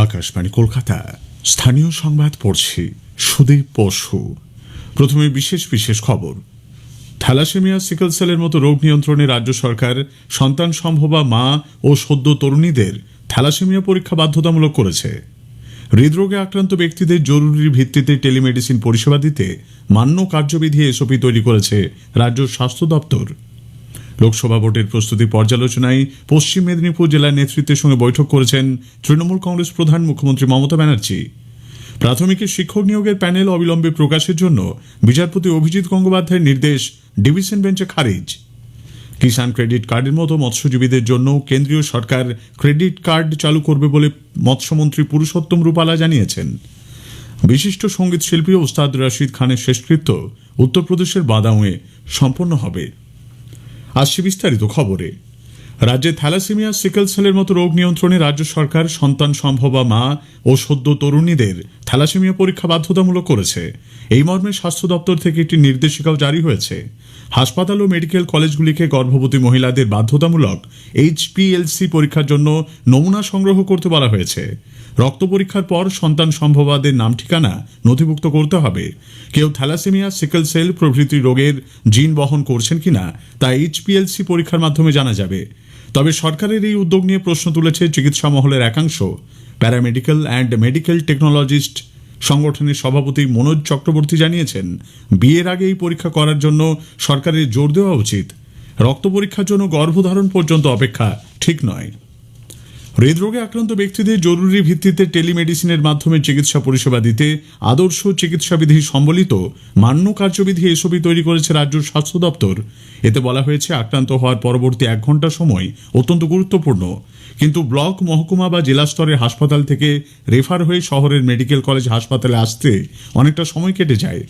আকাশবাণী, কলকাতা। স্থানীয় সংবাদ পড়ছি সুদীপ পশু প্রথমে বিশেষ বিশেষ খবর। থ্যালাসেমিয়া সিকল সেলের মতো রোগ নিয়ন্ত্রণে রাজ্য সরকার সন্তান সম্ভবা মা ও সদ্য তরুণীদের থ্যালাসেমিয়া পরীক্ষা বাধ্যতামূলক করেছে। হৃদরোগে আক্রান্ত ব্যক্তিদের জরুরি ভিত্তিতে টেলিমেডিসিন পরিষেবা দিতে মান্য কার্যবিধি এসওপি তৈরি করেছে রাজ্য স্বাস্থ্য দপ্তর। লোকসভা ভোটের প্রস্তুতি পর্যালোচনায় পশ্চিম মেদিনীপুর জেলার নেতৃত্বের সঙ্গে বৈঠক করেছেন তৃণমূল কংগ্রেস প্রধান মুখ্যমন্ত্রী মমতা ব্যানার্জি। প্রাথমিকের শিক্ষক নিয়োগের প্যানেল অবিলম্বে প্রকাশের জন্য বিচারপতি অভিজিৎ গঙ্গোপাধ্যায়ের নির্দেশ ডিভিশন বেঞ্চে খারিজ। কিষাণ ক্রেডিট কার্ডের মতো মৎস্যজীবীদের জন্য কেন্দ্রীয় সরকার ক্রেডিট কার্ড চালু করবে বলে মৎস্যমন্ত্রী পুরুষোত্তম রূপালা জানিয়েছেন। বিশিষ্ট সংগীত শিল্পী ওস্তাদ রশিদ খানের শেষকৃত্য উত্তরপ্রদেশের বাদাউয়ে সম্পন্ন হবে। আসছে বিস্তারিত খবরে। রাজ্যে থ্যালাসেমিয়া, সিকেল সেলের মতো রোগ নিয়ন্ত্রণে রাজ্য সরকার, সন্তান সম্ভবা মা ও সদ্য তরুণীদের থ্যালাসেমিয়া পরীক্ষা বাধ্যতামূলক করেছে। এই মর্মে স্বাস্থ্য দপ্তর থেকে একটি নির্দেশিকাও জারি হয়েছে। হাসপাতাল ও মেডিকেল কলেজগুলিকে গর্ভবতী মহিলাদের বাধ্যতামূলক এইচপিএলসি পরীক্ষার জন্য নমুনা সংগ্রহ করতে বলা হয়েছে। রক্ত পরীক্ষার পর সন্তান সম্ভবাদের নাম ঠিকানা নথিভুক্ত করতে হবে। কেউ থ্যালাসেমিয়া, সিকেল সেল প্রভৃতি রোগের জিন বহন করছেন কিনা তা এইচপিএলসি পরীক্ষার মাধ্যমে জানা যাবে। তবে সরকারের এই উদ্যোগ নিয়ে প্রশ্ন তুলেছে চিকিৎসা মহলের একাংশ। প্যারামেডিক্যাল অ্যান্ড মেডিকেল টেকনোলজিস্ট সংগঠনের সভাপতি মনোজ চক্রবর্তী জানিয়েছেন, বিয়ের আগে এই পরীক্ষা করার জন্য সরকারের জোর দেওয়া উচিত। রক্ত পরীক্ষার জন্য গর্ভধারণ পর্যন্ত অপেক্ষা ঠিক নয়। হৃদরোগে আক্রান্ত ব্যক্তিদের জরুরি ভিত্তিতে টেলিমেডিসিনের মাধ্যমে চিকিৎসা পরিষেবা দিতে আদর্শ চিকিৎসাবিধি সম্বলিত মান্য কার্যবিধি এসবই তৈরি করেছে রাজ্য স্বাস্থ্য দপ্তর। এতে বলা হয়েছে, আক্রান্ত হওয়ার পরবর্তী এক ঘণ্টা সময় অত্যন্ত গুরুত্বপূর্ণ। কিন্তু ব্লক, মহকুমা বা জেলা স্তরের হাসপাতাল থেকে রেফার হয়ে শহরের মেডিকেল কলেজ হাসপাতালে আসতে অনেকটা সময় কেটে যায়।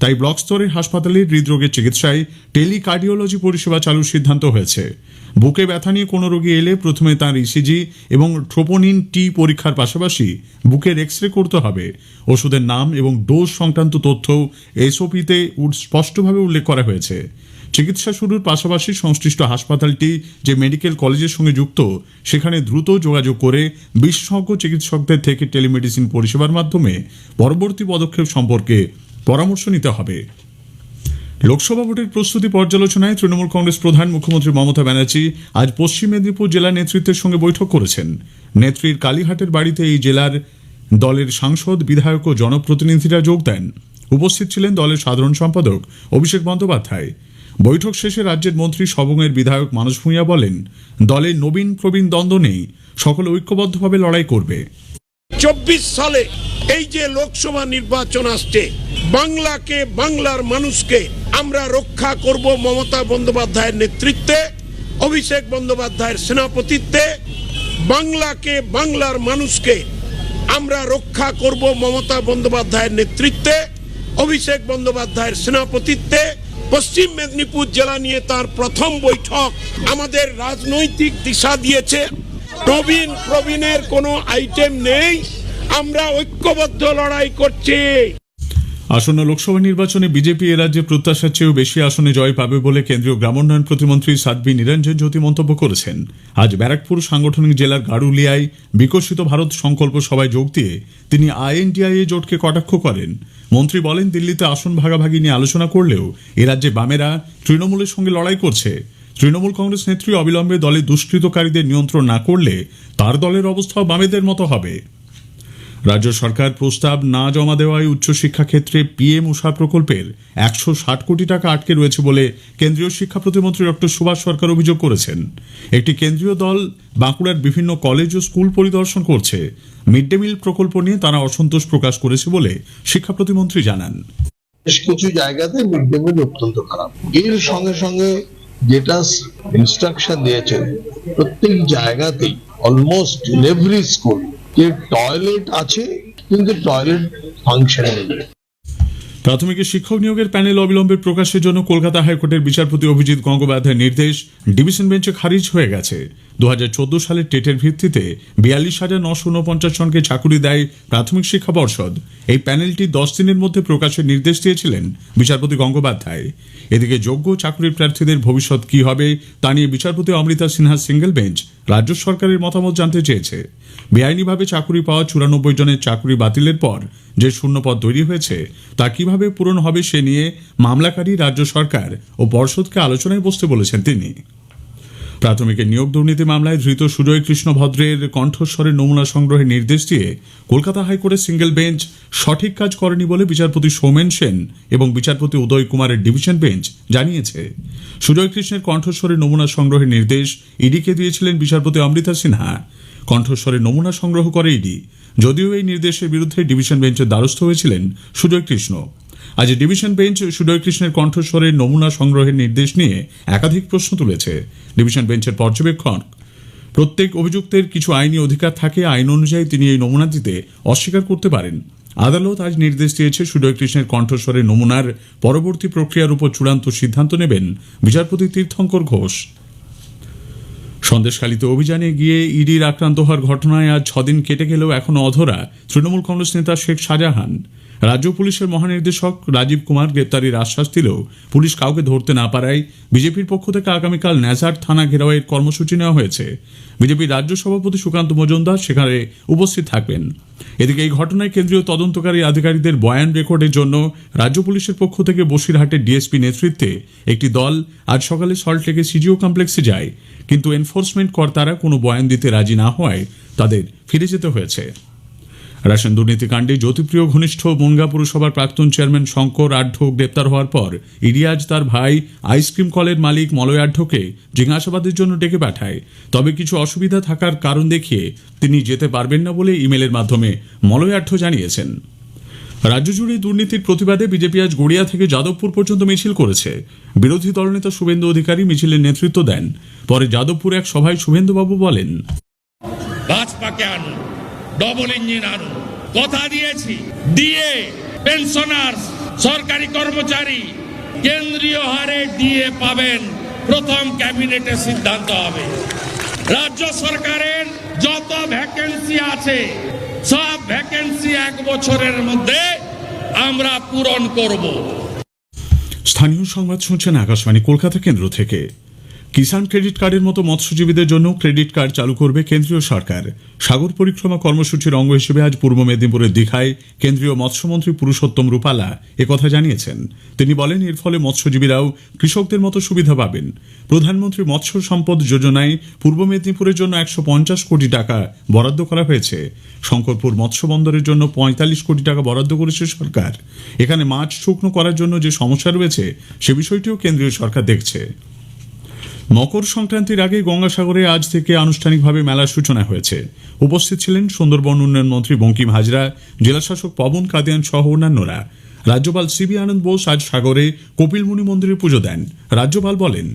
তাই ব্লক স্তরের হাসপাতালে হৃদরোগের চিকিৎসায় টেলিকার্ডিওলজি পরিষেবা চালুর সিদ্ধান্ত হয়েছে। বুকে ব্যথা নিয়ে কোনো রোগী এলে প্রথমে তার ইসিজি এবং ট্রোপোনিন টি পরীক্ষার পাশাপাশি বুকের এক্স রে করতে হবে। ওষুধের নাম এবং ডোজ সংক্রান্ত তথ্য এসওপিতে স্পষ্টভাবে উল্লেখ করা হয়েছে। চিকিৎসা শুরুর পাশাপাশি সংশ্লিষ্ট হাসপাতালটি যে মেডিকেল কলেজের সঙ্গে যুক্ত, সেখানে দ্রুত যোগাযোগ করে বিশেষজ্ঞ চিকিৎসকদের থেকে টেলিমেডিসিন পরিষেবার মাধ্যমে পরবর্তী পদক্ষেপ সম্পর্কে পরামর্শ নিতে হবে। লোকসভা ভোটের প্রস্তুতি পর্যালোচনায় তৃণমূল কংগ্রেস প্রধান মুখ্যমন্ত্রী মমতা ব্যানার্জি আজ পশ্চিম মেদিনীপুর জেলা নেতৃত্বের সঙ্গে বৈঠক করেছেন। নেত্রীর কালীহাটের বাড়িতে এই জেলার দলের সাংসদ, বিধায়ক ও জনপ্রতিনিধিরা যোগ দেন। উপস্থিত ছিলেন দলের সাধারণ সম্পাদক অভিষেক বন্দ্যোপাধ্যায়। বৈঠক শেষে রাজ্যের মন্ত্রী সবংয়ের বিধায়ক মানস ভূঁইয়া বলেন দলে নবীন প্রবীণ দ্বন্দ্ব নেই, সকলে ঐক্যবদ্ধভাবে লড়াই করবে। চব্বিশ সালে এই যে লোকসভা নির্বাচন আসছে, বাংলাকে, বাংলার মানুষকে আমরা রক্ষা করব মমতা বন্দ্যোপাধ্যায়ের নেতৃত্বে, অভিষেক বন্দ্যোপাধ্যায়ের সেনাপতিত্বে, বাংলাকে, বাংলার মানুষকে আমরা রক্ষা করব মমতা বন্দ্যোপাধ্যায়ের নেতৃত্বে, অভিষেক বন্দ্যোপাধ্যায়ের সেনাপতিত্বে পশ্চিম মেদিনীপুর জেলা নিয়ে তার প্রথম বৈঠক আমাদের রাজনৈতিক দিশা দিয়েছে। প্রবীণ, প্রবীণের কোনো আইটেম নেই। আমরা ঐক্যবদ্ধ লড়াই করছি। আসন্ন লোকসভা নির্বাচনে বিজেপি রাজ্যে প্রত্যাশার চেয়েও বেশি আসনে জয় পাবে বলে কেন্দ্রীয় গ্রামোন্নয়ন প্রতিমন্ত্রী সাধ্বী নিরঞ্জন জ্যোতি মন্তব্য করেছেন। আজ ব্যারাকপুর সাংগঠনিক জেলার গাড়ুলিয়ায় বিকশিত ভারত সংকল্প সভায় যোগ দিয়ে তিনি আইএনডিআইএ জোটকে কটাক্ষ করেন। মন্ত্রী বলেন, দিল্লিতে আসন ভাগাভাগি নিয়ে আলোচনা করলেও এ রাজ্যে বামেরা তৃণমূলের সঙ্গে লড়াই করছে। তৃণমূল কংগ্রেস নেত্রী অবিলম্বে দলে দুষ্কৃতকারীদের নিয়ন্ত্রণ না করলে তার দলের অবস্থাও বামেদের মতো হবে। রাজ্য সরকার প্রস্তাব না জমা দেওয়ায় উচ্চশিক্ষা ক্ষেত্রে পিএম উষা প্রকল্পের একশো ষাট কোটি টাকা আটকে রয়েছে বলে কেন্দ্রীয় শিক্ষা প্রতিমন্ত্রী ডক্টর সুভাষ সরকার অভিযোগ করেছেন। একটি কেন্দ্রীয় দল বাঁকুড়ার বিভিন্ন কলেজ ও স্কুল পরিদর্শন করছে। মিড ডে মিল প্রকল্প নিয়ে তারা অসন্তোষ প্রকাশ করেছে বলে শিক্ষা প্রতিমন্ত্রী জানান। বেশ কিছু জায়গাতে মিড ডে মিল অত্যন্ত খারাপ। এর সঙ্গে সঙ্গে যেটা ইনস্ট্রাকশন দিয়েছেন, প্রত্যেক জায়গাতেই অলমোস্ট এভরি স্কুল যে টয়লেট আছে, কিন্তু টয়লেট ফাংশন নেই। প্রাথমিকের শিক্ষক নিয়োগের প্যানেল অবিলম্বে প্রকাশের জন্য কলকাতা হাইকোর্টের বিচারপতি অভিজিৎ গঙ্গোপাধ্যায়ের নির্দেশ। ডিভিশন বেঞ্চে খারিজ হয়ে গেছে। দু হাজার চোদ্দ সালের টেটের ভিত্তিতে বিয়াল্লিশ হাজার নশো উনপঞ্চাশ জনকে চাকুরি দেয় প্রাথমিক শিক্ষা পর্ষদ। এই প্যানেলটি দশ দিনের মধ্যে প্রকাশের নির্দেশ দিয়েছিলেন বিচারপতি গঙ্গোপাধ্যায়। এদিকে যোগ্য চাকরির প্রার্থীদের ভবিষ্যৎ কি হবে তা নিয়ে বিচারপতি অমৃতা সিনহা সিঙ্গেল বেঞ্চ রাজ্য সরকারের মতামত জানতে চেয়েছে। বেআইনিভাবে চাকুরি পাওয়া চুরানব্বই জনের চাকুরি বাতিলের পর যে শূন্যপদ তৈরি হয়েছে, তা কীভাবে পূরণ হবে সে নিয়ে মামলাকারী রাজ্য সরকার ও পর্ষদকে আলোচনায় বসতে বলেছেন তিনি। প্রাথমিকের নিয়োগ দুর্নীতি মামলায় ধৃত সুজয় কৃষ্ণ ভদ্রের কণ্ঠস্বরের নমুনা সংগ্রহের নির্দেশ দিয়ে কলকাতা হাইকোর্টের সিঙ্গেল বেঞ্চ সঠিক কাজ করেনি বলে বিচারপতি সৌমেন সেন এবং বিচারপতি উদয় কুমারের ডিভিশন বেঞ্চ জানিয়েছে। সুজয় কৃষ্ণের কণ্ঠস্বরের নমুনা সংগ্রহের নির্দেশ ইডিকে দিয়েছিলেন বিচারপতি অমৃতা সিনহা। কণ্ঠস্বরের নমুনা সংগ্রহ করে ইডি। যদিও এই নির্দেশের বিরুদ্ধে ডিভিশন বেঞ্চের দ্বারস্থ হয়েছিলেন সুজয় কৃষ্ণ। আজ ডিভিশন বেঞ্চ সুজয় কৃষ্ণের কণ্ঠস্বরের নমুনা সংগ্রহের নির্দেশ নিয়ে একাধিক প্রশ্ন তুলেছে। ডিভিশন বেঞ্চের পর্যবেক্ষণ, প্রত্যেক অভিযুক্তের কিছু আইনি অধিকার থাকে, আইন অনুযায়ী তিনি এই নমুনা দিতে অস্বীকার করতে পারেন। আদালত আজ নির্দেশ দিয়েছে সুজয় কৃষ্ণের কণ্ঠস্বরের নমুনার পরবর্তী প্রক্রিয়ার উপর চূড়ান্ত সিদ্ধান্ত নেবেন বিচারপতি তীর্থঙ্কর ঘোষ। সন্দেশখালীতে অভিযানে গিয়ে ইডির আক্রান্ত হওয়ার ঘটনায় আজ ছদিন কেটে গেলেও এখনও অধরা তৃণমূল কংগ্রেস নেতা শেখ শাহজাহান। রাজ্য পুলিশের মহানির্দেশক রাজীব কুমার গ্রেপ্তারির আশ্বাস দিলেও পুলিশ কাউকে ধরতে না পারায় বিজেপির পক্ষ থেকে আগামীকাল ন্যাজার থানা ঘেরাওয়ের কর্মসূচি নেওয়া হয়েছে। বিজেপির রাজ্য সভাপতি সুকান্ত মজুমদার সেখানে উপস্থিত থাকবেন। এদিকে এই ঘটনায় কেন্দ্রীয় তদন্তকারী আধিকারিকদের বয়ান রেকর্ডের জন্য রাজ্য পুলিশের পক্ষ থেকে বসিরহাটের ডিএসপি নেতৃত্বে একটি দল আজ সকালে সল্টলেকে সিজিও কমপ্লেক্সে যায়। কিন্তু এনফোর্সমেন্ট কর্তারা কোনো বয়ান দিতে রাজি না হওয়ায় তাদের ফিরে যেতে হয়েছে। রাশন দুর্নীতিকাণ্ডে জ্যোতিপ্রিয় ঘনিষ্ঠ বনগা পুরসভার প্রাক্তন চেয়ারম্যান শঙ্কর আঢ্য গ্রেপ্তার হওয়ার পর ইরিয়াজ তার ভাই আইসক্রিম কলের মালিক মলয় আঢ্যকে জিজ্ঞাসাবাদের জন্য ডেকে পাঠায়। তবে কিছু অসুবিধা থাকার কারণ দেখিয়ে তিনি যেতে পারবেন না বলে ইমেলের মাধ্যমে মলয় আঢ্য জানিয়েছেন। রাজ্য জুড়ে দুর্নীতির প্রতিবাদে বিজেপি আজ গড়িয়া থেকে যাদবপুর পর্যন্ত মিছিল করেছে। বিরোধী দলনেতা শুভেন্দু অধিকারী মিছিলের নেতৃত্ব দেন। পরে যাদবপুর এক সভায় শুভেন্দুবাবু বলেন ডবল ইঞ্জিন আনুন কথা দিয়েছি। ডিএ পেনশনার সরকারি কর্মচারী, কেন্দ্রীয় হারে ডিএ পাবেন প্রথম ক্যাবিনেটের সিদ্ধান্ত হবে। রাজ্য সরকারের যত ভ্যাকেন্সি আছে, সব ভ্যাকেন্সি এক বছরের মধ্যে আমরা পূরণ করব। স্থানীয় সংবাদ শুনছেন আকাশবাণী, কলকাতা কেন্দ্র থেকে। কিষাণ ক্রেডিট কার্ডের মতো মৎস্যজীবীদের জন্য ক্রেডিট কার্ড চালু করবে কেন্দ্রীয় সরকার। সাগর পরিক্রমা কর্মসূচির অঙ্গ হিসেবে আজ পূর্ব মেদিনীপুরের দীঘায় কেন্দ্রীয় মৎস্যমন্ত্রী পুরুষোত্তম রূপালা একথা জানিয়েছেন। তিনি বলেন, এর ফলে মৎস্যজীবীরাও কৃষকদের মতো সুবিধা পাবেন। প্রধানমন্ত্রী মৎস্য সম্পদ যোজনায় পূর্ব মেদিনীপুরের জন্য একশো পঞ্চাশ কোটি টাকা বরাদ্দ করা হয়েছে। শঙ্করপুর মৎস্য বন্দরের জন্য পঁয়তাল্লিশ কোটি টাকা বরাদ্দ করেছে সরকার। এখানে মাছ শুকনো করার জন্য যে সমস্যা রয়েছে, সে বিষয়টিও কেন্দ্রীয় সরকার দেখছে। মকর সংক্রান্তির আগে গঙ্গাসাগরে আজ থেকে আনুষ্ঠানিকভাবে মেলার সূচনা হয়েছে। উপস্থিত ছিলেন সুন্দরবন উন্নয়ন মন্ত্রী বঙ্কিম হাজরা জেলাশাসক পবন কাদিয়ান সহ অন্যান্যরা। রাজ্যপাল সি সিবি আনন্দ বোস আজ সাগরে কপিলমুনি মন্দিরে পুজো দেন। রাজ্যপাল বলেন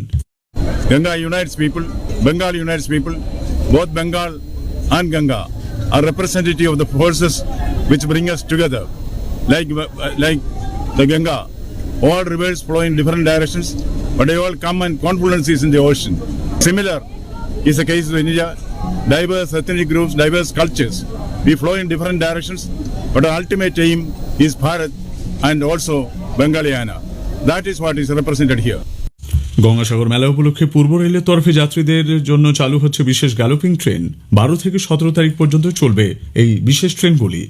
Ganga, all rivers flow in different directions, but they all come and confluences in the ocean. Similar is the case with India. Diverse ethnic groups, diverse cultures. We flow in different directions, but our ultimate aim is Bharat and also Bengalayana. That is what is represented here. Gangasagar মেলা উপলক্ষে পূর্ব রেলের তরফে যাত্রীদের জন্য চালু হচ্ছে বিশেষ galloping train বারো থেকে সতেরো তারিখ পর্যন্ত চলবে এই বিশেষ ট্রেনগুলি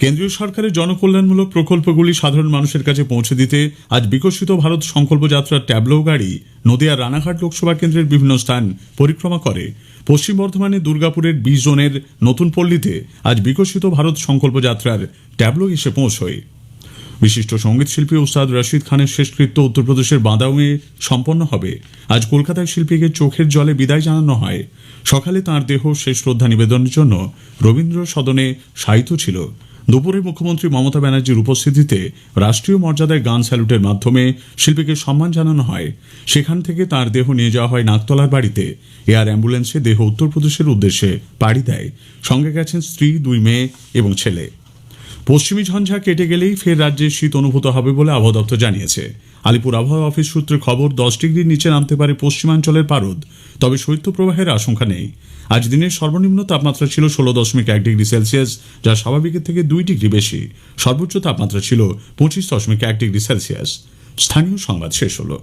কেন্দ্রীয় সরকারের জনকল্যাণমূলক প্রকল্পগুলি সাধারণ মানুষের কাছে পৌঁছে দিতে আজ বিকশিত ভারত সংকল্প যাত্রার ট্যাবলো গাড়ি নদিয়ার রানাঘাট লোকসভা কেন্দ্রের বিভিন্ন স্থান পরিক্রমা করে। পশ্চিম বর্ধমানে দুর্গাপুরের বিশ জনের নতুন পল্লীতে আজ বিকশিত ভারত সংকল্প যাত্রার ট্যাবলো এসে পৌঁছয়। বিশিষ্ট সংগীত শিল্পী ওস্তাদ রশিদ খানের শেষকৃত্য উত্তরপ্রদেশের বাদাউয়ে সম্পন্ন হবে। আজ কলকাতায় শিল্পীকে চোখের জলে বিদায় জানানো হয়। সকালে তার দেহ শেষ শ্রদ্ধা নিবেদনের জন্য রবীন্দ্র সদনে শায়িত ছিল। দুপুরে মুখ্যমন্ত্রী মমতা ব্যানার্জির উপস্থিতিতে রাষ্ট্রীয় মর্যাদায় গান স্যালুটের মাধ্যমে শিল্পীকে সম্মান জানানো হয়। সেখান থেকে তার দেহ নিয়ে যাওয়া হয় নাকতলার বাড়িতে। এয়ার অ্যাম্বুলেন্সে দেহ উত্তরপ্রদেশের উদ্দেশ্যে পাড়ি দেয়। সঙ্গে গেছেন স্ত্রী, দুই মেয়ে এবং ছেলে। পশ্চিমী ঝঞ্ঝা কেটে গেলেই ফের রাজ্যে শীত অনুভূত হবে বলে আবহাওয়া দপ্তর জানিয়েছে। আলিপুর আবহাওয়া অফিস সূত্রে খবর, দশ ডিগ্রির নিচে নামতে পারে পশ্চিমাঞ্চলের পারদ, তবে শৈত্যপ্রবাহের আশঙ্কা নেই। আজ দিনের সর্বনিম্ন তাপমাত্রা ছিল ষোলো দশমিক এক ডিগ্রি সেলসিয়াস, যা স্বাভাবিকের থেকে দুই ডিগ্রি বেশি। সর্বোচ্চ তাপমাত্রা ছিল পঁচিশ দশমিক এক ডিগ্রি সেলসিয়াস। স্থানীয় সংবাদ শেষ হলো।